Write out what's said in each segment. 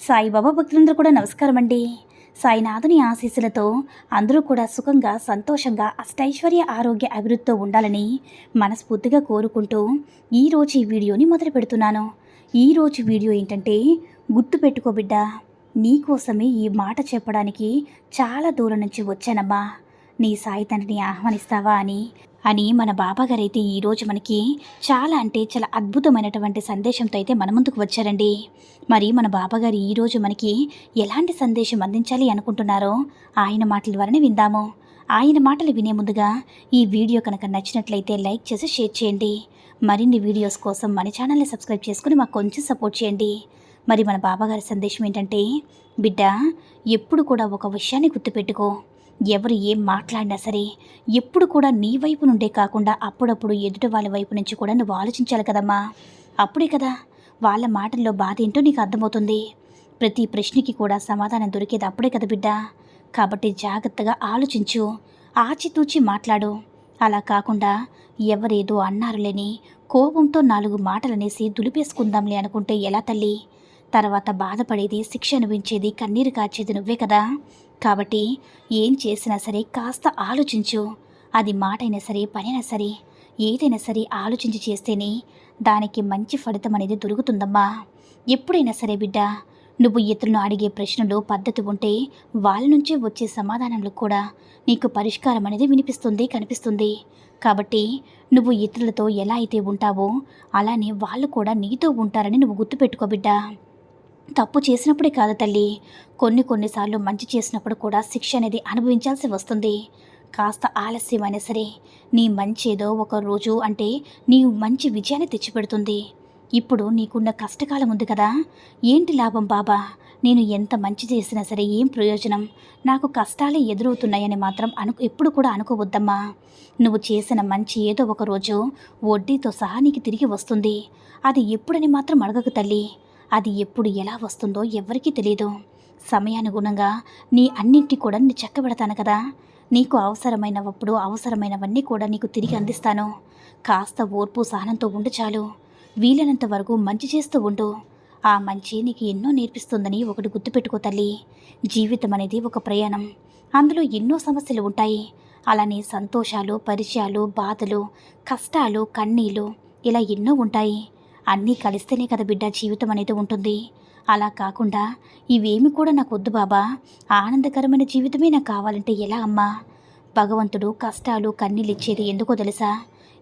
సాయిబాబా భక్తులందరూ కూడా నమస్కారం అండి సాయినాథుని ఆశీస్సులతో అందరూ కూడా సుఖంగా సంతోషంగా అష్టైశ్వర్య ఆరోగ్య అభివృద్ధితో ఉండాలని మనస్ఫూర్తిగా కోరుకుంటూ ఈరోజు ఈ వీడియోని మొదలు పెడుతున్నాను. ఈరోజు వీడియో ఏంటంటే గుర్తుపెట్టుకో బిడ్డ నీకోసమే ఈ మాట చెప్పడానికి చాలా దూరం నుంచి వచ్చానమ్మా. నీ సాయి తండ్రిని ఆహ్వానిస్తావా అని? అని మన బాబాగారైతే ఈరోజు మనకి చాలా అంటే చాలా అద్భుతమైనటువంటి సందేశంతో అయితే మన ముందుకు వచ్చారండి. మరి మన బాబాగారు ఈరోజు మనకి ఎలాంటి సందేశం అందించాలి అనుకుంటున్నారో ఆయన మాటల ద్వారానే విందాము. ఆయన మాటలు వినే ముందుగా ఈ వీడియో కనుక నచ్చినట్లయితే లైక్ చేసి షేర్ చేయండి. మరిన్ని వీడియోస్ కోసం మన ఛానల్ని సబ్స్క్రైబ్ చేసుకుని మాకు కొంచెం సపోర్ట్ చేయండి. మరి మన బాబాగారి సందేశం ఏంటంటే బిడ్డ ఎప్పుడు కూడా ఒక విషయాన్ని గుర్తుపెట్టుకో. ఎవరు ఏం మాట్లాడినా సరే ఎప్పుడు కూడా నీ వైపు నుండే కాకుండా అప్పుడప్పుడు ఎదుటి వాళ్ళ వైపు నుంచి కూడా నువ్వు ఆలోచించాలి కదమ్మా. అప్పుడే కదా వాళ్ళ మాటల్లో బాధ ఏంటో నీకు అర్థమవుతుంది. ప్రతి ప్రశ్నకి కూడా సమాధానం దొరికేది అప్పుడే కదా బిడ్డ. కాబట్టి జాగ్రత్తగా ఆలోచించు ఆచితూచి మాట్లాడు. అలా కాకుండా ఎవరేదో అన్నారులేని కోపంతో నాలుగు మాటలనేసి దులిపేసుకుందాంలే అనుకుంటే ఎలా తల్లి? తర్వాత బాధపడేది శిక్ష అనిపించేది కన్నీరు కాచేది నువ్వే కదా. కాబట్టి ఏం చేసినా సరే కాస్త ఆలోచించు. అది మాటైనా సరే పనైనా సరే ఏదైనా సరే ఆలోచించి చేస్తేనే దానికి మంచి ఫలితం అనేది దొరుకుతుందమ్మా. ఎప్పుడైనా సరే బిడ్డ నువ్వు ఇతరులను అడిగే ప్రశ్నలు పద్ధతి ఉంటే వాళ్ళ నుంచే వచ్చే సమాధానంలో కూడా నీకు పరిష్కారం అనేది వినిపిస్తుంది కనిపిస్తుంది. కాబట్టి నువ్వు ఇతరులతో ఎలా అయితే ఉంటావో అలానే వాళ్ళు కూడా నీతో ఉంటారని నువ్వు గుర్తుపెట్టుకో బిడ్డా. తప్పు చేసినప్పుడే కాదు తల్లి. కొన్ని కొన్నిసార్లు మంచి చేసినప్పుడు కూడా శిక్ష అనేది అనుభవించాల్సి వస్తుంది. కాస్త ఆలస్యమైనా సరే నీ మంచి ఏదో ఒక రోజు అంటే నీ మంచి విజయాన్ని తెచ్చిపెడుతుంది. ఇప్పుడు నీకున్న కష్టకాలం ఉంది కదా. ఏంటి లాభం బాబా? నేను ఎంత మంచి చేసినా సరే ఏం ప్రయోజనం? నాకు కష్టాలే ఎదురవుతున్నాయని మాత్రం అను ఎప్పుడు కూడా అనుకోవద్దమ్మా. నువ్వు చేసిన మంచి ఏదో ఒక రోజు వడ్డీతో సహా నీకు తిరిగి వస్తుంది. అది ఎప్పుడని మాత్రం అడగకు తల్లి. అది ఎప్పుడు ఎలా వస్తుందో ఎవరికీ తెలియదు సమయానుగుణంగా నీ అన్నింటి కూడా నేను చెక్కబెడతాను కదా. నీకు అవసరమైనప్పుడు అవసరమైనవన్నీ కూడా నీకు తిరిగి అందిస్తాను. కాస్త ఓర్పు సహనంతో ఉండు చాలు. వీలైనంత వరకు మంచి చేస్తూ ఉండు. ఆ మంచి నీకు ఎన్నో నేర్పిస్తుందని ఒకటి గుర్తుపెట్టుకో తల్లి. జీవితం అనేది ఒక ప్రయాణం. అందులో ఎన్నో సమస్యలు ఉంటాయి. అలానే సంతోషాలు పరిచయాలు బాధలు కష్టాలు కన్నీళ్ళు ఇలా ఎన్నో ఉంటాయి. అన్నీ కలిస్తేనే కదా బిడ్డ జీవితం అనేది ఉంటుంది. అలా కాకుండా ఇవేమి కూడా నాకు వద్దు బాబా. ఆనందకరమైన జీవితమే నాకు కావాలంటే ఎలా అమ్మా? భగవంతుడు కష్టాలు కన్నీళ్ళు ఇచ్చేది ఎందుకో తెలుసా?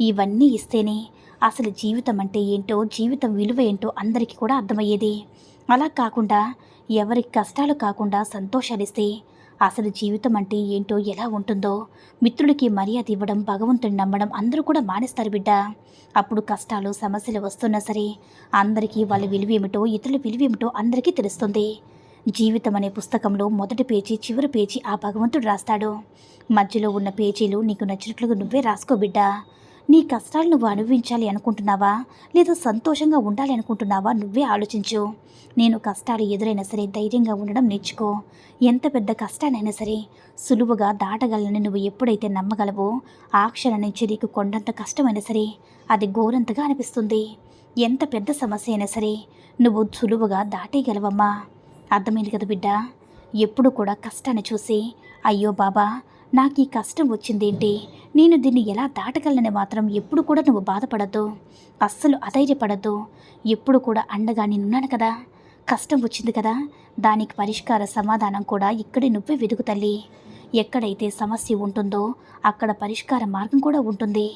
ఇవన్నీ ఇస్తేనే అసలు జీవితం అంటే ఏంటో జీవితం విలువ ఏంటో అందరికీ కూడా అర్థమయ్యేది. అలా కాకుండా ఎవరికి కష్టాలు కాకుండా సంతోషాలిస్తే అసలు జీవితం అంటే ఏంటో ఎలా ఉంటుందో మిత్రుడికి మర్యాద ఇవ్వడం భగవంతుడిని నమ్మడం అందరూ కూడా మానేస్తారు బిడ్డ. అప్పుడు కష్టాలు సమస్యలు వస్తున్నా సరే అందరికీ వాళ్ళ విలువేమిటో ఇతరుల విలువేమిటో అందరికీ తెలుస్తుంది. జీవితం అనే పుస్తకంలో మొదటి పేజీ చివరి పేజీ ఆ భగవంతుడు రాస్తాడు. మధ్యలో ఉన్న పేజీలు నీకు నచ్చినట్లుగా నువ్వే రాసుకో బిడ్డా. నీ కష్టాలు నువ్వు అనుభవించాలి అనుకుంటున్నావా? లేదా సంతోషంగా ఉండాలి అనుకుంటున్నావా? నువ్వే ఆలోచించు. నేను కష్టాలు ఎదురైనా సరే ధైర్యంగా ఉండడం నేర్చుకో. ఎంత పెద్ద కష్టానైనా సరే సులువుగా దాటగలని నువ్వు ఎప్పుడైతే నమ్మగలవో ఆ క్షణం నుంచి నీకు కొండంత కష్టమైనా సరే అది ఘోరంతగా అనిపిస్తుంది. ఎంత పెద్ద సమస్య అయినా సరే నువ్వు సులువుగా దాటేయగలవమ్మా. అర్థమైంది కదా బిడ్డ? ఎప్పుడు కూడా కష్టాన్ని చూసి అయ్యో బాబా నాకు ఈ కష్టం వచ్చిందేంటి? నేను దీన్ని ఎలా దాటగలనని మాత్రం ఎప్పుడు కూడా నువ్వు బాధపడద్దు. అస్సలు అధైర్యపడద్దు. ఎప్పుడు కూడా అండగా నేనున్నాను కదా. కష్టం వచ్చింది కదా. దానికి పరిష్కార సమాధానం కూడా ఇక్కడే నువ్వే వెతుకు తల్లి. ఎక్కడైతే సమస్య ఉంటుందో అక్కడ పరిష్కార మార్గం కూడా ఉంటుంది.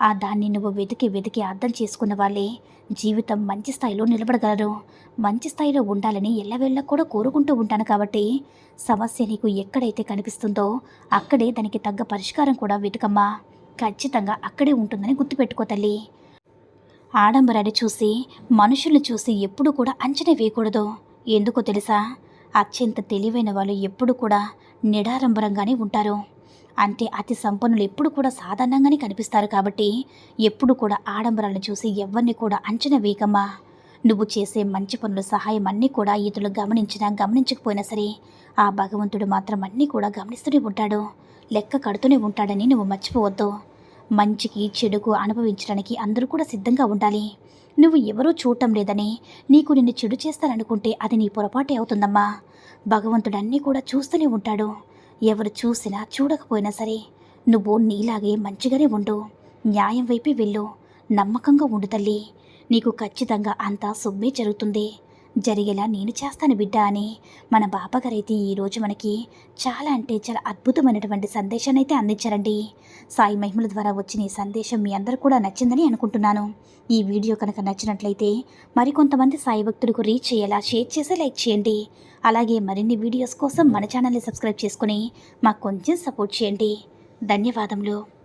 ఆ దాన్ని నువ్వు వెతికి వెతికి అర్థం చేసుకున్న వాళ్ళే జీవితం మంచి స్థాయిలో నిలబడగలరు. మంచి స్థాయిలో ఉండాలని ఎల్లవేళ్ళ కూడా కోరుకుంటూ ఉంటాను కాబట్టి సమస్య నీకు ఎక్కడైతే కనిపిస్తుందో అక్కడే దానికి తగ్గ పరిష్కారం కూడా వెతుకమ్మా. ఖచ్చితంగా అక్కడే ఉంటుందని గుర్తుపెట్టుకో తల్లి. ఆడంబరాన్ని చూసి మనుషుల్ని చూసి ఎప్పుడు కూడా అంచనా వేయకూడదు. ఎందుకో తెలుసా? అత్యంత తెలివైన వాళ్ళు ఎప్పుడు కూడా నిడారంభరంగానే ఉంటారు. అంటే అతి సంపన్నులు ఎప్పుడు కూడా సాధారణంగానే కనిపిస్తారు కాబట్టి ఎప్పుడు కూడా ఆడంబరాలను చూసి ఎవరిని కూడా అంచనా వేయకమ్మా. నువ్వు చేసే మంచి పనుల సహాయం అన్నీ కూడా ఇతరులు గమనించినా గమనించకపోయినా సరే ఆ భగవంతుడు మాత్రం అన్నీ కూడా గమనిస్తూనే ఉంటాడు. లెక్క కడుతూనే ఉంటాడని నువ్వు మర్చిపోవద్దు. మంచికి చెడుకు అనుభవించడానికి అందరూ కూడా సిద్ధంగా ఉండాలి. నువ్వు ఎవరూ చూడటం లేదని నీకు నిన్ను చెడు చేస్తారనుకుంటే అది నీ పొరపాటే అవుతుందమ్మా. భగవంతుడు అన్నీ కూడా చూస్తూనే ఉంటాడు. ఎవరు చూసినా చూడకపోయినా సరే నువ్వు నీలాగే మంచిగానే ఉండు. న్యాయం వైపే వెళ్ళు. నమ్మకంగా ఉండు తల్లి. నీకు ఖచ్చితంగా అంతా శుభ్మే జరుగుతుంది. జరిగేలా నేను చేస్తాను బిడ్డ అని. మన బాబాగారైతే ఈరోజు మనకి చాలా అంటే చాలా అద్భుతమైనటువంటి సందేశాన్ని అయితే అందించారండి. సాయి మహిమల ద్వారా వచ్చిన ఈ సందేశం మీ అందరూ కూడా నచ్చిందని అనుకుంటున్నాను. ఈ వీడియో కనుక నచ్చినట్లయితే మరికొంతమంది సాయి భక్తులకు రీచ్ అయ్యేలా షేర్ చేసి లైక్ చేయండి. అలాగే మరిన్ని వీడియోస్ కోసం మన ఛానల్ని సబ్స్క్రైబ్ చేసుకుని మాకు కొంచెం సపోర్ట్ చేయండి. ధన్యవాదములు.